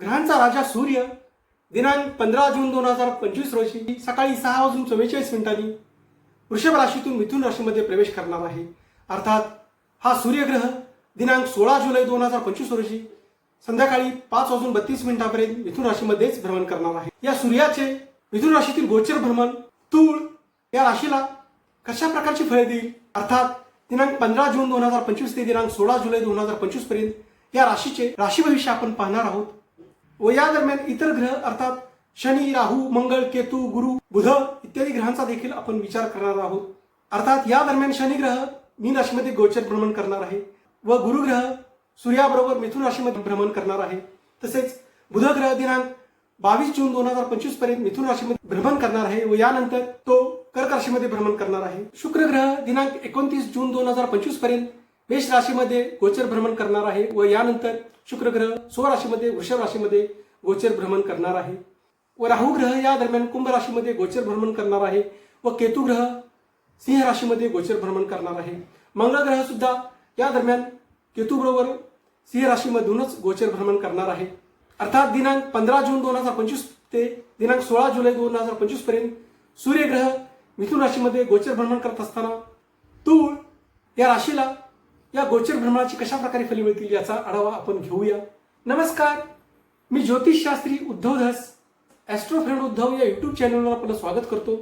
ग्रहांचा राजा सूर्य दिनांक पंधरा जून दोन हजार पंचवीस रोजी सकाळी सहा वाजून चव्वेचाळीस मिनिटांनी वृषभ राशीतून मिथुन राशीमध्ये प्रवेश करणार आहे. अर्थात हा सूर्यग्रह दिनांक सोळा जुलै दोन हजार पंचवीस रोजी संध्याकाळी पाच वाजून बत्तीस मिनिटांपर्यंत मिथुन राशीमध्येच भ्रमण करणार आहे. या सूर्याचे मिथुन राशीतील गोचर भ्रमण तूळ या राशीला कशा प्रकारची फळे देईल? अर्थात दिनांक पंधरा जून दोन हजार पंचवीस ते दिनांक सोळा जुलै दोन हजार पंचवीसपर्यंत या राशीचे राशी भविष्य आपण पाहणार आहोत. व या दरम्यान इतर ग्रह अर्थात शनी राहू मंगळ केतू गुरु बुध इत्यादी ग्रहांचा देखील आपण विचार करणार आहोत. अर्थात या दरम्यान शनी ग्रह मीन राशीमध्ये गोचर भ्रमण करणार आहे व गुरुग्रह सूर्याबरोबर मिथुन राशीमध्ये भ्रमण करणार आहे. तसेच बुध ग्रह दिनांक बावीस जून दोन हजार पंचवीसपर्यंत मिथुन राशीमध्ये भ्रमण करणार आहे व यानंतर तो कर्क राशीमध्ये भ्रमण करणार आहे. शुक्र ग्रह दिनांक एकोणतीस जून दोन हजार पंचवीसपर्यंत मेष राशीमध्ये गोचर भ्रमण करणार आहे व यानंतर शुक्र ग्रह वृषभ राशीमध्ये गोचर भ्रमण करणार आहे. व राहू ग्रह या दरम्यान कुंभ राशीमध्ये गोचर भ्रमण करणार आहे व केतू ग्रह सिंह राशीमध्ये गोचर भ्रमण करणार आहे. मंगळ ग्रह सुद्धा या दरम्यान केतू बरोबर सिंह राशीमधूनच गोचर भ्रमण करणार आहे. अर्थात दिनांक पंधरा जून दोन हजार पंचवीस ते दिनांक सोळा जुलै दोन हजार पंचवीसपर्यंत सूर्यग्रह मिथुन राशीमध्ये गोचर भ्रमण करत असताना तूळ या राशीला या गोचर भ्रमणाची कशा प्रकारे फली मिळतील याचा आढावा आपण घेऊया. नमस्कार मी ज्योतिषशास्त्री उद्धव धस ॲस्ट्रो फ्रेंड उद्धव या युट्यूब चॅनलवर आपलं स्वागत करतो.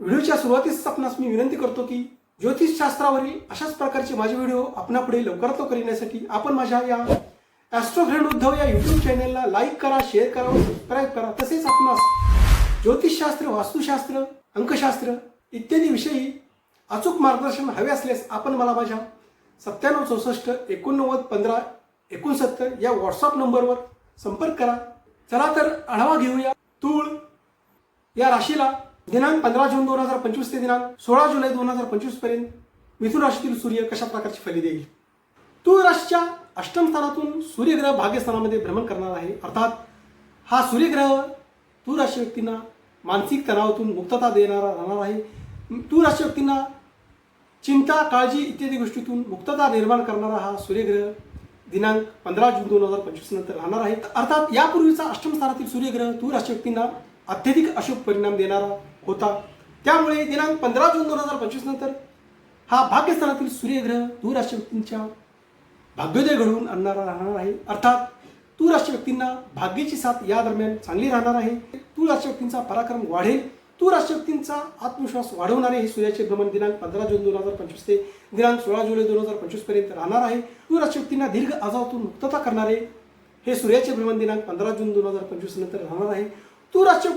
व्हिडिओच्या सुरुवातीस आपणास मी विनंती करतो की ज्योतिषशास्त्रावरील अशाच प्रकारचे माझे व्हिडिओ आपणापुढे लवकरात लवकर येण्यासाठी आपण माझ्या या ॲस्ट्रो फ्रेंड उद्धव या युट्यूब चॅनलला लाईक करा शेअर करा व सबस्क्राईब करा. तसेच आपणास ज्योतिषशास्त्र वास्तुशास्त्र अंकशास्त्र इत्यादी विषयी अचूक मार्गदर्शन हवे असल्यास आपण मला माझ्या सत्त्याण्णव चौसष्ट एकोणनव्वद पंधरा एकोणसत्तर या व्हॉट्सअप नंबरवर संपर्क करा. चला तर आढावा घेऊया. तूळ या राशीला दिनांक पंधरा जून दोन हजार पंचवीस ते दिनांक सोळा जुलै दोन हजार पंचवीसपर्यंत मिथुन राशीतील सूर्य कशा प्रकारची फली देईल? तूळ राशीच्या अष्टम स्थानातून सूर्यग्रह भाग्यस्थानामध्ये भ्रमण करणार आहे. अर्थात हा सूर्यग्रह तूळ राशी व्यक्तींना मानसिक तणावातून मुक्तता देणारा राहणार आहे. तूळ राशी व्यक्तींना चिंता काळजी इत्यादी गोष्टीतून मुक्तता निर्माण करणारा हा सूर्यग्रह दिनांक पंधरा जून दोन हजार पंचवीस नंतर राहणार आहे. अर्थात यापूर्वीचा अष्टम स्थानातील सूर्यग्रह दूर राशी व्यक्तींना अत्यधिक अशुभ परिणाम देणारा होता. त्यामुळे दिनांक पंधरा जून दोन हजार पंचवीस नंतर हा भाग्यस्थानातील सूर्यग्रह दूर राशी व्यक्तींच्या भाग्योदय घडवून आणणारा राहणार आहे. अर्थात तू राशी व्यक्तींना भाग्याची साथ या दरम्यान चांगली राहणार आहे. तू राशी व्यक्तींचा पराक्रम वाढेल. तू राशी आत्मविश्वास वाढवणारे हे सूर्याचे भ्रमण दिनांक पंधरा जून दोन हजार पंचवीस ते दिनांक सोळा जुलै दोन हजार पंचवीसपर्यंत राहणार आहे. तू राशी दीर्घ आजारातून मुक्तता करणारे हे सूर्याचे भ्रमण दिनांक पंधरा जून दोन हजार पंचवीस नंतर राहणार आहे. तू राशी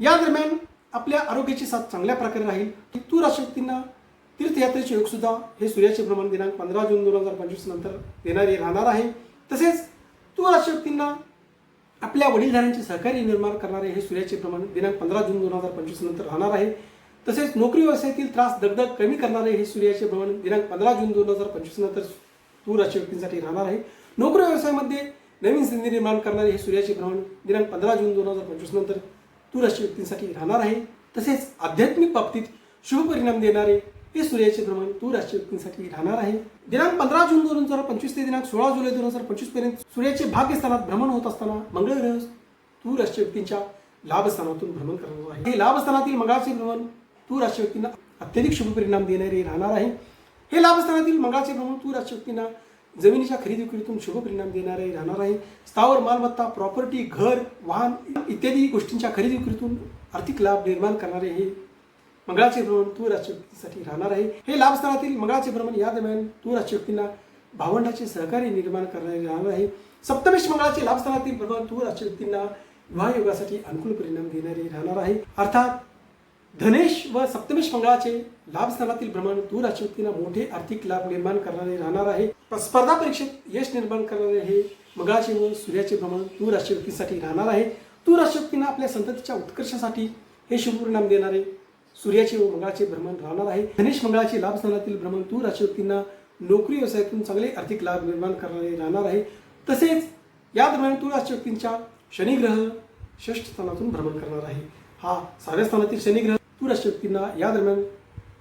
या दरम्यान आपल्या आरोग्याची साथ चांगल्या प्रकारे राहील. की तू राशी तीर्थयात्रेचे योगसुद्धा हे सूर्याचे भ्रमण दिनांक पंधरा जून दोन हजार पंचवीस नंतर देणारे राहणार आहे. तसेच तू राशी आपल्या वडीलधाऱ्यांचे सहकार्य निर्माण करणारे हे सूर्याचे भ्रमण दिनांक पंधरा जून दोन हजार पंचवीस नंतर राहणार आहे. तसेच नोकरी व्यवसायातील त्रास दगदग कमी करणारे हे सूर्याचे भ्रमण दिनांक पंधरा जून दोन हजार पंचवीस नंतर तूर राशी व्यक्तींसाठी राहणार आहे. नोकरी व्यवसायामध्ये नवीन संधी निर्माण करणारे हे सूर्याचे भ्रमण दिनांक पंधरा जून दोन हजार पंचवीस नंतर तूर राशी व्यक्तींसाठी राहणार आहे. तसेच आध्यात्मिक बाबतीत शुभ परिणाम देणारे हे सूर्याचे भ्रमण तू राशी राहणार आहे. दिनांक पंधरा जून दोन हजार पंचवीस ते दिनांक सोळा जुलै दोन हजार पंचवीसपर्यंत सूर्याचे भाग्यस्थानात भ्रमण होत असताना मंगळ ग्रह तू राशी व्यक्तींच्या लाभस्थानातून भ्रमण करणार आहे. हे लाभस्थानातील मंगळाचे भ्रमण तू राशी व्यक्तींना अत्यधिक शुभ परिणाम देणारे राहणार आहे. हे लाभस्थानातील मंगळाचे भ्रमण तू राशी व्यक्तींना जमिनीच्या खरेदी विक्रीतून शुभ परिणाम देणारे राहणार आहे. स्थावर मालमत्ता प्रॉपर्टी घर वाहन इत्यादी गोष्टींच्या खरेदी विक्रीतून आर्थिक लाभ निर्माण करणारे हे मंगळाचे भ्रमण तू राशी राहणार आहे. हे लाभस्थानातील मंगळाचे भ्रमण या दरम्यान तू राशी भावंडाचे सहकार्य निर्माण करणारे राहणार आहे. सप्तमेश मंगळाचे लाभस्थानातील भ्रमण तू राशी विवाह योगासाठी अनुकूल परिणाम देणारे राहणार आहे. अर्थात धनेश व सप्तमेश मंगळाचे लाभस्थानातील भ्रमण दूर राशी मोठे आर्थिक लाभ निर्माण करणारे राहणार आहे. स्पर्धा परीक्षेत यश निर्माण करणारे हे मंगळाचे व सूर्याचे भ्रमण दूर राशी राहणार आहे. तू राशी आपल्या संततीच्या उत्कर्षासाठी हे शुभ परिणाम देणारे सूर्याचे व मंगळाचे भ्रमण राहणार आहे. धनेश मंगळाचे लाभस्थानातील भ्रमण तूर राशी व्यक्तींना नोकरी व्यवसायातून चांगले आर्थिक लाभ निर्माण करणारे राहणार आहे. तसेच या दरम्यान तूर राशी व्यक्तींच्या शनिग्रह षष्ठ स्थानातून भ्रमण करणार आहे. हा सहाव्या स्थानातील शनिग्रह तूर राशी व्यक्तींना या दरम्यान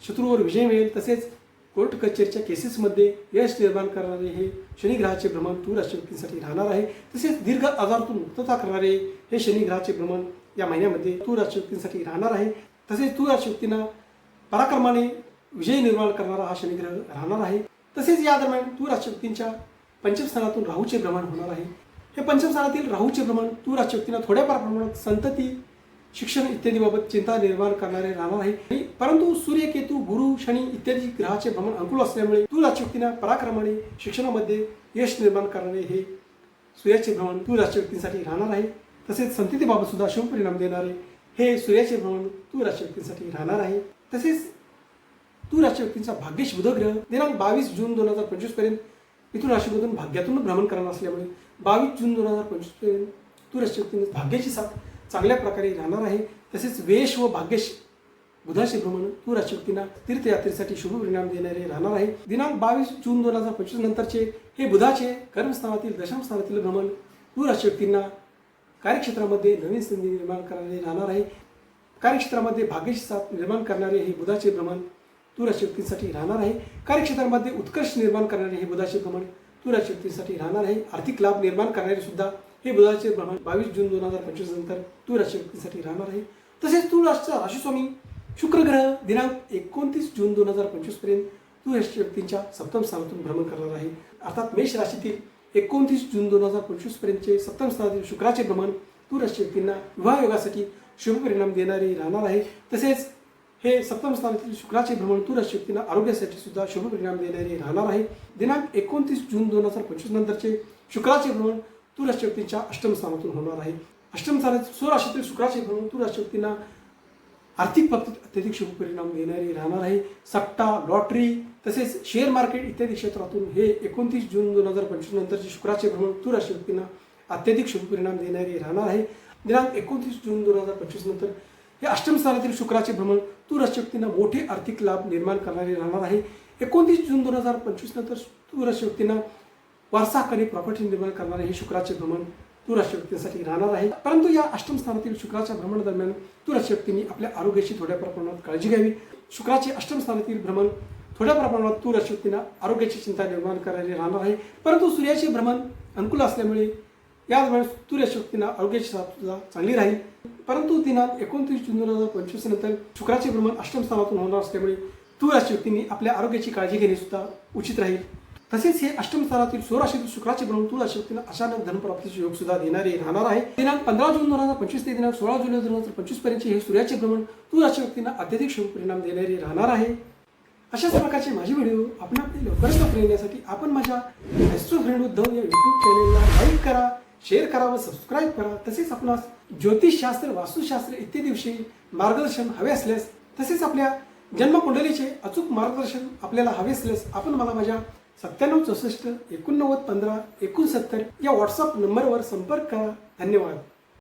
शत्रूवर विजय मिळेल. तसेच कोर्ट कचेरीच्या केसेसमध्ये यश निर्माण करणारे हे शनिग्रहाचे भ्रमण तूर राशी व्यक्तींसाठी राहणार आहे. तसेच दीर्घ आजारातून मुक्तता करणारे हे शनिग्रहाचे भ्रमण या महिन्यामध्ये तूर राशी व्यक्तींसाठी राहणार आहे. तसेच तूर या शक्तीनं पराक्रमाने विजय निर्माण करणारा हा शनिग्रह राहणार आहे. तसेच या दरम्यान तूर राजशक्तींच्या पंचमस्थानातून राहूचे भ्रमण होणार आहे. हे पंचमस्थानातील राहूचे भ्रमण तूर राजशक्तींना थोड्याफार प्रमाणात संतती शिक्षण इत्यादीबाबत चिंता निर्माण करणारे राहणार आहे. परंतु सूर्य केतू गुरु शनी इत्यादी ग्रहाचे भ्रमण अनुकूल असल्यामुळे तू राजशक्तींना पराक्रमाने शिक्षणामध्ये यश निर्माण करणारे हे सूर्याचे भ्रमण तू राजशक्तींसाठी व्यक्तींसाठी राहणार आहे. तसेच संततीबाबत सुद्धा शुभ परिणाम देणारे हे सूर्याचे भ्रमण तू राजकीय व्यक्तींसाठी राहणार आहे. तसेच तू राजकीय व्यक्तींचा भाग्यश बुध दिनांक बावीस जून दोन हजार पंचवीसपर्यंत मिथुन राशीमधून भाग्यातून भ्रमण करणार असल्यामुळे बावीस जून दोन हजार पंचवीसपर्यंत तू व्यक्तींना भाग्याची साथ चांगल्या प्रकारे राहणार आहे. तसेच वेश व भाग्यश बुधाचे भ्रमण तू राशी तीर्थयात्रेसाठी शुभ परिणाम देणारे राहणार आहे. दिनांक बावीस जून दोन हजार पंचवीस नंतरचे हे बुधाचे कर्मस्थानातील दशमस्थानातील भ्रमण तू राशी कार्यक्षेत्रामध्ये नवीन संधी निर्माण करणारे राहणार आहे. कार्यक्षेत्रामध्ये भाग्यशी साथ निर्माण करणारे हे बुधाचे भ्रमण तू व्यक्तींसाठी राहणार आहे. कार्यक्षेत्रामध्ये उत्कर्ष निर्माण करणारे हे बुधाचे भ्रमण तू व्यक्तींसाठी राहणार आहे. आर्थिक लाभ निर्माण करणारे सुद्धा हे बुधाचे भ्रमण बावीस जून दोन हजार पंचवीस नंतर तू व्यक्तींसाठी राहणार आहे. तसेच तू राशीस्वामी शुक्र ग्रह दिनांक एकोणतीस जून दोन हजार पंचवीसपर्यंत तू व्यक्तींच्या सप्तम स्थानातून भ्रमण करणार आहे. अर्थात मेष राशीतील एकोणतीस जून दोन हजार पंचवीस पर्यंतचे सप्तम स्थानातील शुक्राचे भ्रमण तू व्यक्तींना विवाह योगासाठी शुभ परिणाम देणारे राहणार आहे. तसेच हे सप्तम स्थानातील शुक्राचे भ्रमण तू राशी व्यक्तींना आरोग्यासाठी सुद्धा शुभ परिणाम देणारे राहणार आहे. दिनांक एकोणतीस जून दोन हजार पंचवीस नंतरचे शुक्राचे भ्रमण तू व्यक्तींच्या अष्टम स्थानातून होणार आहे. अष्टम स्थानात स्वराशीतील शुक्राचे भ्रमण तू व्यक्तींना आर्थिक बाबतीत अत्यधिक शुभ परिणाम देणारी राहणार आहे. सट्टा लॉटरी तसेच शेअर मार्केट इत्यादी क्षेत्रातून हे एकोणतीस जून दोन हजार पंचवीस नंतरचे शुक्राचे भ्रमण तू राशी व्यक्तींना अत्यधिक शुभ परिणाम देणारे राहणार आहे. दिनांक एकोणतीस जून दोन हजार पंचवीस नंतर हे अष्टम स्थानातील शुक्राचे भ्रमण तू राशी व्यक्तींना मोठे आर्थिक लाभ निर्माण करणारे राहणार आहे. एकोणतीस जून दोन हजार पंचवीस नंतर तू राशी व्यक्तींना वारसा प्रॉपर्टी निर्माण करणारे हे शुक्राचे भ्रमण तू राशी व्यक्तींसाठी राहणार आहे. परंतु या अष्टम स्थानातील शुक्राच्या भ्रमण दरम्यान तू व्यक्तींनी आपल्या आरोग्याची थोड्या प्रमाणात काळजी घ्यावी. शुक्राचे अष्टम स्थानातील भ्रमण थोड्या प्रमाणात तूर व्यक्तींना आरोग्याची चिंता निर्माण करायला राहणार आहे. परंतु सूर्याचे भ्रमण अनुकूल असल्यामुळे या दरम्यान तू व्यक्तींना आरोग्याची सुद्धा चांगली राहील. परंतु दिनांक एकोणतीस जून दोन हजार पंचवीस नंतर शुक्राचे भ्रमण अष्टम स्थानातून होणार असल्यामुळे तूर व्यक्तींनी आपल्या आरोग्याची काळजी घेणे सुद्धा उचित राहील. तसेच हे अष्टम स्थानातील सोळाशे शुक्राचे भ्रमण तुला अचानक धनप्राप्तीचे योग सुद्धा देणारे राहणार आहे. दिनांक पंधरा जून दोन हजार पंचवीस ते दिनांक सोळा जुलै दोन हजार पंचवीसपर्यंत हे सूर्याचे भ्रमण तू व्यक्तींना अत्यधिक शुभ परिणाम देणारे राहणार आहे. अशाच प्रकारचे माझे व्हिडिओ आपण आपले लवकरच वापरून येण्यासाठी आपण माझ्या एस्ट्रो फ्रेंड उद्धव या युट्यूब चॅनेलला लाईक करा शेअर करा व सबस्क्राईब करा. तसेच आपणास ज्योतिषशास्त्र वास्तुशास्त्र इत्यादी विषयी मार्गदर्शन हवे असल्यास तसेच आपल्या जन्मकुंडलीचे अचूक मार्गदर्शन आपल्याला हवे असल्यास आपण मला माझ्या सत्त्याण्णव चौसष्ट एकोणनव्वद पंधरा एकोणसत्तर या व्हॉट्सअप नंबरवर संपर्क करा. धन्यवाद.